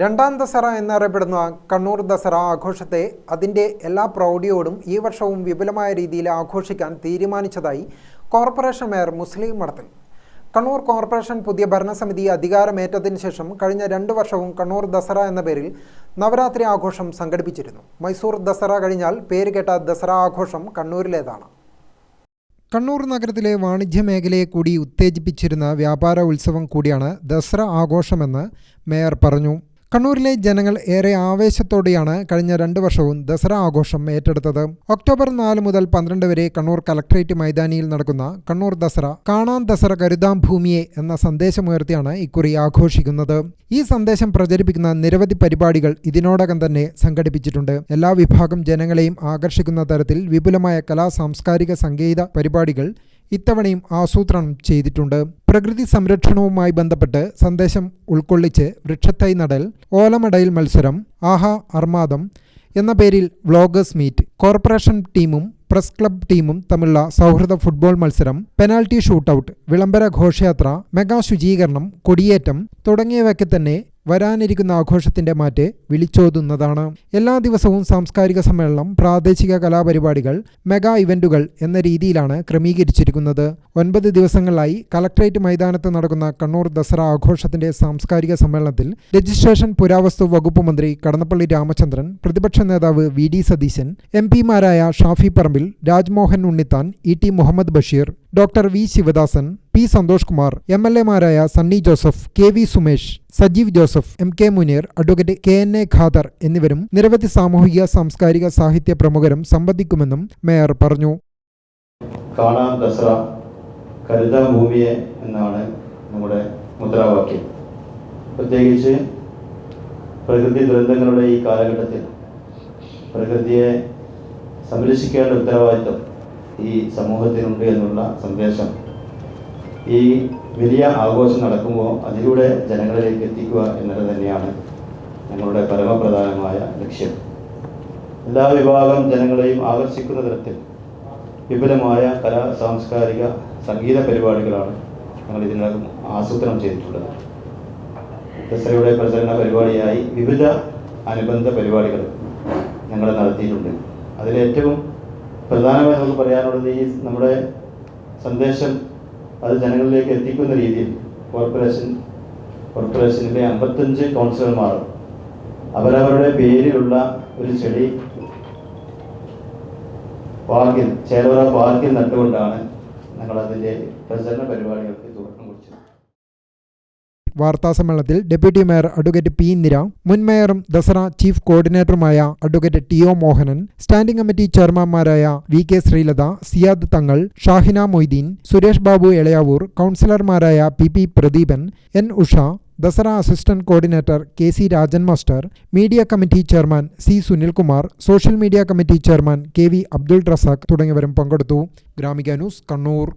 രണ്ടാം ദസറ എന്നറിയപ്പെടുന്ന കണ്ണൂർ ദസറ ആഘോഷത്തെ അതിന്റെ എല്ലാ പ്രൗഢിയോടും ഈ വർഷവും വിപുലമായ രീതിയിൽ ആഘോഷിക്കാൻ തീരുമാനിച്ചതായി കോർപ്പറേഷൻ മേയർ മുസ്ലിം മഠത്തിൽ. കണ്ണൂർ കോർപ്പറേഷൻ പുതിയ ഭരണസമിതി അധികാരമേറ്റതിനു ശേഷം കഴിഞ്ഞ രണ്ട് വർഷവും കണ്ണൂർ ദസറ എന്ന പേരിൽ നവരാത്രി ആഘോഷം സംഘടിപ്പിച്ചിരുന്നു. മൈസൂർ ദസറ കഴിഞ്ഞാൽ പേരുകേട്ട ദസറ ആഘോഷം കണ്ണൂരിലേതാണ്. കണ്ണൂർ നഗരത്തിലെ വാണിജ്യ മേഖലയെ കൂടി ഉത്തേജിപ്പിച്ചിരുന്ന വ്യാപാര ഉത്സവം കൂടിയാണ് ദസറ ആഘോഷമെന്ന് മേയർ പറഞ്ഞു. കണ്ണൂരിലെ ജനങ്ങൾ ഏറെ ആവേശത്തോടെയാണ് കഴിഞ്ഞ രണ്ട് വർഷവും ദസറ ആഘോഷം ഏറ്റെടുത്തത്. ഒക്ടോബർ നാല് മുതൽ പന്ത്രണ്ട് വരെ കണ്ണൂർ കലക്ട്രേറ്റ് മൈതാനിയിൽ നടക്കുന്ന കണ്ണൂർ ദസറ കാണാൻ ദസറ കരുതാം ഭൂമിയെ എന്ന സന്ദേശമുയർത്തിയാണ് ഇക്കുറി ആഘോഷിക്കുന്നത്. ഈ സന്ദേശം പ്രചരിപ്പിക്കുന്ന നിരവധി പരിപാടികൾ ഇതിനോടകം തന്നെ സംഘടിപ്പിച്ചിട്ടുണ്ട്. എല്ലാ വിഭാഗം ജനങ്ങളെയും ആകർഷിക്കുന്ന തരത്തിൽ വിപുലമായ കലാ സാംസ്കാരിക സംഗീത പരിപാടികൾ ഇത്തവണയും ആസൂത്രണം ചെയ്തിട്ടുണ്ട്. പ്രകൃതി സംരക്ഷണവുമായി ബന്ധപ്പെട്ട് സന്ദേശം ഉൾക്കൊള്ളിച്ച് വൃക്ഷത്തൈ നടൽ ഓലമടയിൽ മത്സരം ആഹാ അർമാദം എന്ന പേരിൽ വ്ളോഗേഴ്സ് മീറ്റ് കോർപ്പറേഷൻ ടീമും പ്രസ് ക്ലബ് ടീമും തമ്മിലുള്ള സൗഹൃദ ഫുട്ബോൾ മത്സരം പെനാൽറ്റി ഷൂട്ടൌട്ട് വിളംബര ഘോഷയാത്ര മെഗാ ശുചീകരണം കൊടിയേറ്റം തുടങ്ങിയവയ്ക്ക് തന്നെ വരാനിരിക്കുന്ന ആഘോഷത്തിന്റെ മാറ്റ് വിളിച്ചോതുന്നതാണ്. എല്ലാ ദിവസവും സാംസ്കാരിക സമ്മേളനം പ്രാദേശിക കലാപരിപാടികൾ മെഗാ ഇവന്റുകൾ എന്ന രീതിയിലാണ് ക്രമീകരിച്ചിരിക്കുന്നത്. ഒൻപത് ദിവസങ്ങളിലായി കലക്ട്രേറ്റ് മൈതാനത്ത് നടക്കുന്ന കണ്ണൂർ ദസറ ആഘോഷത്തിന്റെ സാംസ്കാരിക സമ്മേളനത്തിൽ രജിസ്ട്രേഷൻ പുരാവസ്തു വകുപ്പ് മന്ത്രി കടന്നപ്പള്ളി രാമചന്ദ്രൻ പ്രതിപക്ഷ നേതാവ് V D Satheesan M പിമാരായ Shafi Parambil Rajmohan Unnithan E T Muhammad Basheer doctor V Sivadasan P Santhosh Kumar M L എമാരായ Sunny Joseph K V Sumesh Sajeev Joseph M K Muneer advocate K N A Khader എന്നിവരും നിരവധി സാമൂഹിക സാംസ്കാരിക സാഹിത്യ പ്രമുഖരും സംബന്ധിക്കുമെന്നും mayor പറഞ്ഞു. കാണാം ദസറ കരുതാം ഭൂമിയെ എന്നാണ് നമ്മുടെ മുദ്രാവാക്യം. പ്രത്യേകിച്ച് പ്രകൃതി ദുരന്തങ്ങളുടെ ഈ കാലഘട്ടത്തിൽ പ്രകൃതിയെ സംരക്ഷിക്കേണ്ട ഉത്തരവാദിത്വം ഈ സമൂഹത്തിനുണ്ട് എന്നുള്ള സന്ദേശം ഈ വലിയ ആഘോഷം നടക്കുമ്പോൾ അതിലൂടെ ജനങ്ങളിലേക്ക് എത്തിക്കുക എന്നത് തന്നെയാണ് ഞങ്ങളുടെ പരമപ്രധാനമായ ലക്ഷ്യം. എല്ലാ വിഭാഗം ജനങ്ങളെയും ആകർഷിക്കുന്ന തരത്തിൽ വിപുലമായ കലാ സാംസ്കാരിക സംഗീത പരിപാടികളാണ് ഞങ്ങൾ ഇതിനകം ആസൂത്രണം ചെയ്തിട്ടുള്ളത്. ദസറയുടെ പ്രചരണ പരിപാടിയായി വിവിധ അനുബന്ധ പരിപാടികൾ ഞങ്ങൾ നടത്തിയിട്ടുണ്ട്. അതിലേറ്റവും പ്രധാനമായി നമുക്ക് പറയാനുള്ളത് ഈ നമ്മുടെ സന്ദേശം അത് ജനങ്ങളിലേക്ക് എത്തിക്കുന്ന രീതിയിൽ കോർപ്പറേഷൻ കോർപ്പറേഷനിലെ അമ്പത്തഞ്ച് കൗൺസിലർമാർ അവരവരുടെ പേരിലുള്ള ഒരു ചെടി പാർക്കിൽ ചേലോറ പാർക്കിൽ നട്ടുകൊണ്ടാണ് ഞങ്ങൾ അതിന്റെ പ്രചരണ പരിപാടികൾക്ക് തുടക്കം കുറിച്ചത്. വാർത്താസമ്മേളനത്തിൽ deputy mayor advocate P Indira മുൻ മേയറും Dasara chief കോർഡിനേറ്ററുമായ advocate T O Mohanan standing committee ചെയർമാൻമാരായ V K Sreelatha Siyad Thangal Shahina Moideen Suresh Babu Elayavoor കൗൺസിലർമാരായ P P Pradeepan N Usha Dasara assistant coordinator K C Rajan master media committee chairman C Sunilkumar social media committee chairman K V Abdul Razak തുടങ്ങിയവരും പങ്കെടുത്തു. Gramika news Kannur.